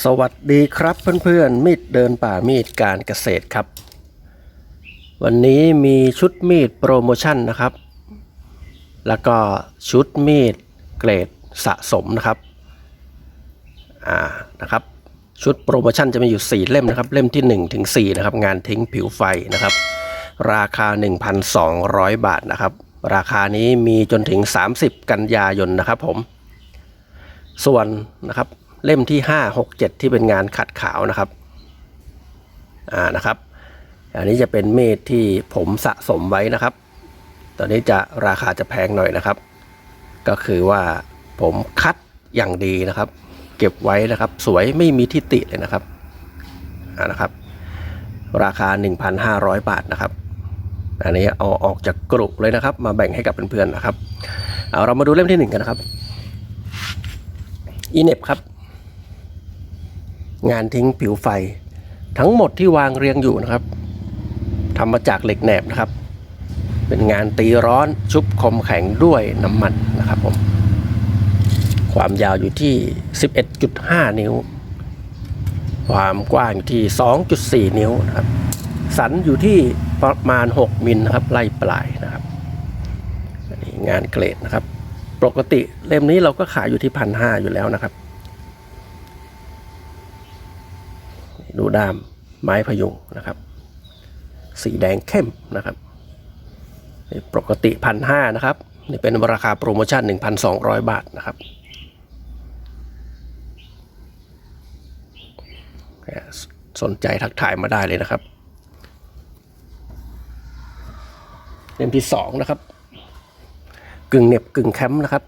สวัสดีครับเพื่อนๆ มีดเดินป่ามีดการเกษตรครับ วันนี้มีชุดมีดโปรโมชั่นนะครับ แล้วก็ชุดมีดเกรดสะสมนะครับอ่านะครับชุดโปรโมชั่นจะมีอยู่ 4 เล่มนะครับ เล่มที่1ถึง4นะครับงานทิ้งผิวไฟนะครับ ราคา 1,200 บาทนะครับ ราคานี้มีจนถึง 30 กันยายนนะครับผมส่วนนะครับ เล่มที่ 5 6 7 ที่เป็นงานขัดขาวนะครับอ่านะครับ อันนี้จะเป็นมีดที่ผมสะสมไว้นะครับ ตอนนี้จะราคาจะแพงหน่อยนะครับ ก็คือว่าผมคัดอย่างดีนะครับ เก็บไว้นะครับ สวยไม่มีทิฏฐิเลยนะครับอ่านะครับ ราคา 1,500 บาทนะครับอันนี้เอาออกจากกรุเลยนะครับ มาแบ่งให้กับเพื่อนๆนะครับ เอาเรามาดูเล่มที่หนึ่งกันนะครับอีเน็บครับ งานทิ้งผิวไฟ ทั้งหมดที่วางเรียงอยู่นะครับทำมาจากเหล็กแหนบนะครับ เป็นงานตีร้อนชุบคมแข็งด้วยน้ำมันนะครับผมความยาวอยู่ที่ 11.5 นิ้ว ความกว้างอยู่ที่ 2.4 นิ้วนะครับ สันอยู่ที่ประมาณ 6 มิลนะครับ ไล่ปลายนะครับอันนี้งานเกรดนะครับ ปกติเล่มนี้เราก็ขายอยู่ที่พันห้าอยู่แล้วนะครับ ด้ามไม้พยุงนะครับ สีแดงเข้มนะครับปกติพันห้านะครับนี่เป็นราคาโปรโมชั่น 1,200 บาทนะครับสนใจทักทายมาได้เลยนะครับเล่มที่สองนะครับ กึ่งเน็บกึ่งแคมป์นะครับ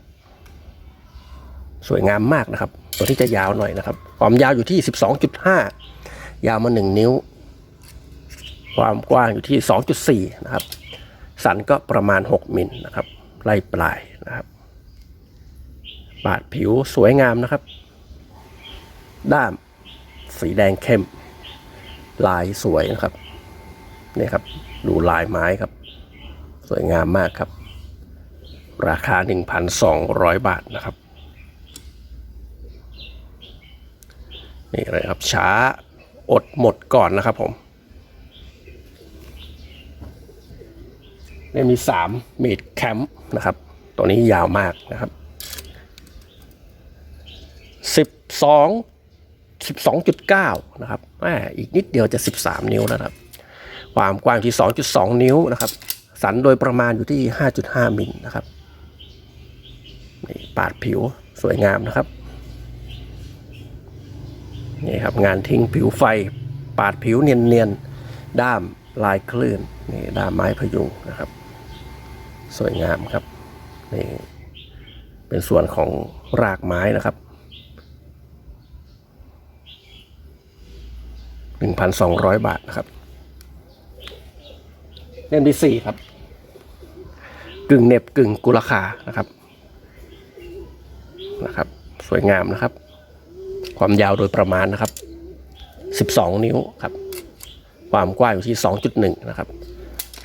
สวยงามมากนะครับ ตัวที่จะยาวหน่อยนะครับ ความยาวอยู่ที่ 12.5 ยาวมา1นิ้ว ความกว้างอยู่ที่ 2.4 นะครับ สันก็ประมาณ 6 มิลนะครับไล่ปลายนะครับปาดผิวสวยงามนะครับ ด้ามสีแดงเข้ม ลายสวยนะครับนี่ครับ ดูลายไม้ครับ สวยงามมากครับ ราคา 1,200 บาทนะครับ นี่เลยครับช้า อดหมดก่อนนะครับผมนี่มี3มีดแคมป์นะครับ ตัวนี้ยาวมากนะครับ12 12.9นะครับแมอีกนิดเดียวจะ13นิ้วแล้วนะครับความกว้างที่2.2นิ้วนะครับ สันโดยประมาณอยู่ที่5.5มิลนะครับนี่ปาดผิวสวยงามนะครับ นี่ครับงานทิ้งผิวไฟ ปาดผิวเนียนๆ ด้ามลายคลื่นนี่ด้ามไม้พยุงนะครับ สวยงามครับนี่เป็นส่วนของรากไม้นะครับ 1,200 บาทนะครับเล่มที่สี่ครับ กึ่งเน็บกึ่งกุลคานะครับนะครับ สวยงามนะครับ ความยาวโดยประมาณนะครับ 12 นิ้วครับ ความกว้างอยู่ที่ 2.1 นะครับ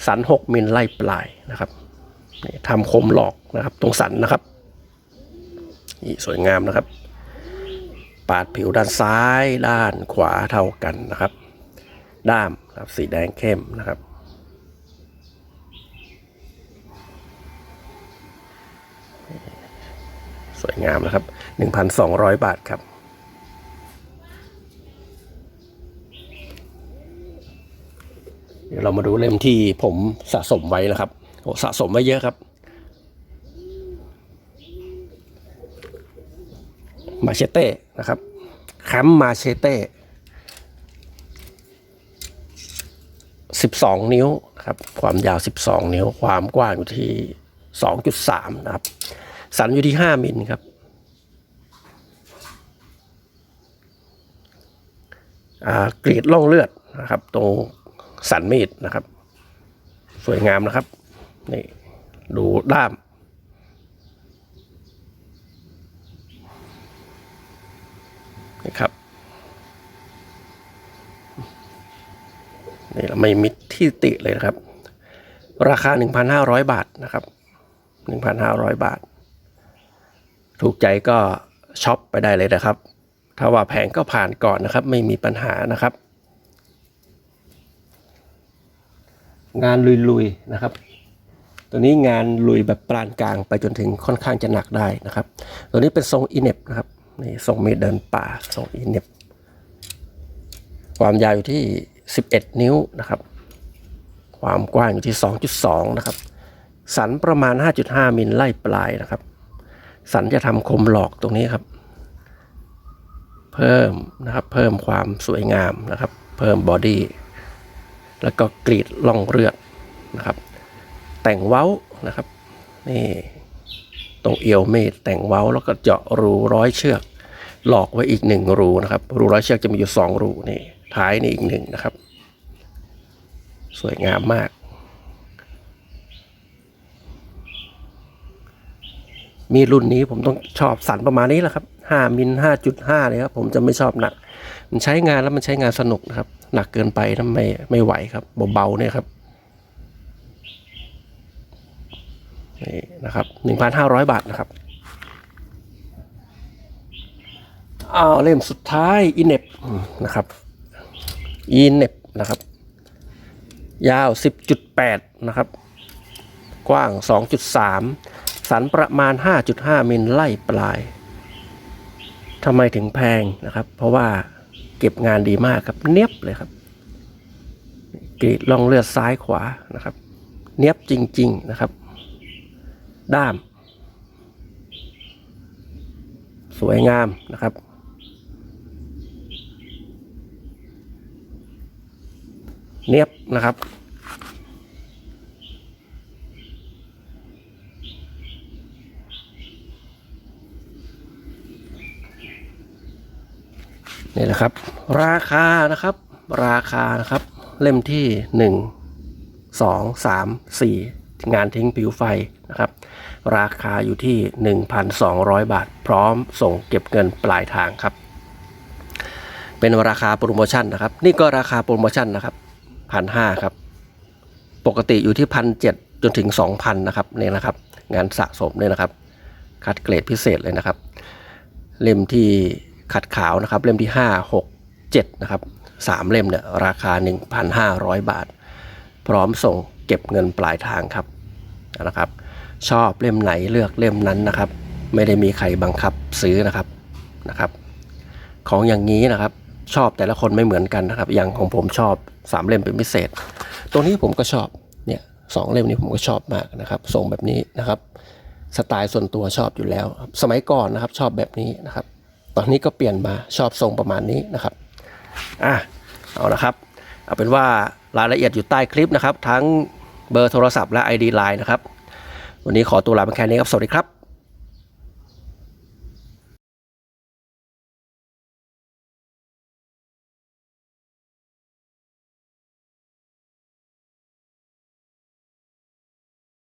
สัน 6 มิลไล่ปลายนะครับทำคมหลอกนะครับ ตรงสันนะครับ นี่สวยงามนะครับ ปาดผิวด้านซ้ายด้านขวาเท่ากันนะครับ ด้ามนะครับสีแดงเข้มนะครับสวยงามนะครับ 1,200 บาทครับ ดี๋ยวเรามาดูเล่มที่ผมสะสมไว้นะครับโอ้สะสมไว้เยอะครับ มาเชเต้นะครับแคมป์มาเชเต้12นิ้วครับ ความยาว12นิ้ว ความกว้างอยู่ที่2.3นะครับ สันอยู่ที่5มิลครับ กรีดล่องเลือดนะครับ ตรง สันมีดนะครับ สวยงามนะครับ นี่ดูด้ามนี่ครับนี่เราไม่มิดที่ติเลยนะครับ ราคา 1,500 บาทนะครับ 1,500 บาท ถูกใจก็ช็อปไปได้เลยนะครับ ถ้าว่าแพงก็ผ่านก่อนนะครับ ไม่มีปัญหานะครับ งานลุยๆนะครับ ตัวนี้งานลุยแบบปานกลางไปจนถึงค่อนข้างจะหนักได้นะครับ ตัวนี้เป็นทรงอินเนบนะครับนี่ทรงมีเดินป่าทรงอินเนบความยาวอยู่ที่ 11 นิ้วนะครับ ความกว้างอยู่ที่ 2.2 นะครับ สันประมาณ 5.5 มิลไล่ปลายนะครับ สันจะทำคมหลอกตรงนี้ครับ เพิ่มนะครับ เพิ่มความสวยงามนะครับ เพิ่มบอดี้ แล้วก็กรีดล่องเลือดนะครับ แต่งเว้านะครับนี่ตรงเอวเมดแต่งเว้าแล้วก็เจาะรูร้อยเชือก หลอกไว้อีกหนึ่งรูนะครับ รูร้อยเชือกจะมีอยู่สองรูนี่ท้ายนี่อีกหนึ่งนะครับ สวยงามมากมีรุ่นนี้ผมต้องชอบสันประมาณนี้แหละครับ ห้ามิลห้าจุดห้าเลยครับ ผมจะไม่ชอบหนัก มันใช้งานแล้วมันใช้งานสนุกนะครับ หนักเกินไปนะไม่ไม่ไหวครับ เบาๆเนี่ยครับนี่นะครับหนึ่งพันห้าร้อยบาทนะครับอ้าวเล่มสุดท้ายอินเน็บนะครับอินเน็บนะครับ ยาว 10.8 นะครับ กว้าง 2.3 สันประมาณ 5.5 มิลไล่ปลาย ทำไมถึงแพงนะครับ เพราะว่าเก็บงานดีมากครับ เนียบเลยครับกรีดล่องเลือดซ้ายขวานะครับ เนียบจริง ๆนะครับ ด้าม สวยงามนะครับ เนียบนะครับ นี่แหละครับ ราคานะครับ ราคานะครับ เล่มที่หนึ่งสองสามสี่งานทิ้งผิวไฟนะครับ ราคาอยู่ที่ 1,200 บาท พร้อมส่งเก็บเงินปลายทางครับ เป็นราคาโปรโมชั่นนะครับ นี่ก็ราคาโปรโมชั่นนะครับพันห้าครับ ปกติอยู่ที่พันเจจนถึงสองพันนะครับเนี่ยนะครับ งานสะสมเนี่ยนะครับ คัดเกรดพิเศษเลยนะครับ เล่มที่ ขัดขาวนะครับ เล่มที่ 5 6 7 นะครับสามเล่มเนี่ยราคา 1,500 บาท พร้อมส่งเก็บเงินปลายทางครับนะครับ ชอบเล่มไหนเลือกเล่มนั้นนะครับ ไม่ได้มีใครบังคับซื้อนะครับนะครับ ของอย่างนี้นะครับชอบแต่ละคนไม่เหมือนกันนะครับ อย่างของผมชอบสามเล่มเป็นพิเศษ ตัวนี้ผมก็ชอบเนี่ยสองเล่มนี้ผมก็ชอบมากนะครับทรงแบบนี้นะครับ สไตล์ส่วนตัวชอบอยู่แล้ว สมัยก่อนนะครับชอบแบบนี้นะครับ ตอนนี้ก็เปลี่ยนมาชอบทรงประมาณนี้นะครับอะเอาละครับ เอาเป็นว่ารายละเอียดอยู่ใต้คลิปนะครับ ทั้งเบอร์โทรศัพท์และ ID Line นะครับ วันนี้ขอตัวลาไปแค่นี้ครับ สวัสดีครับ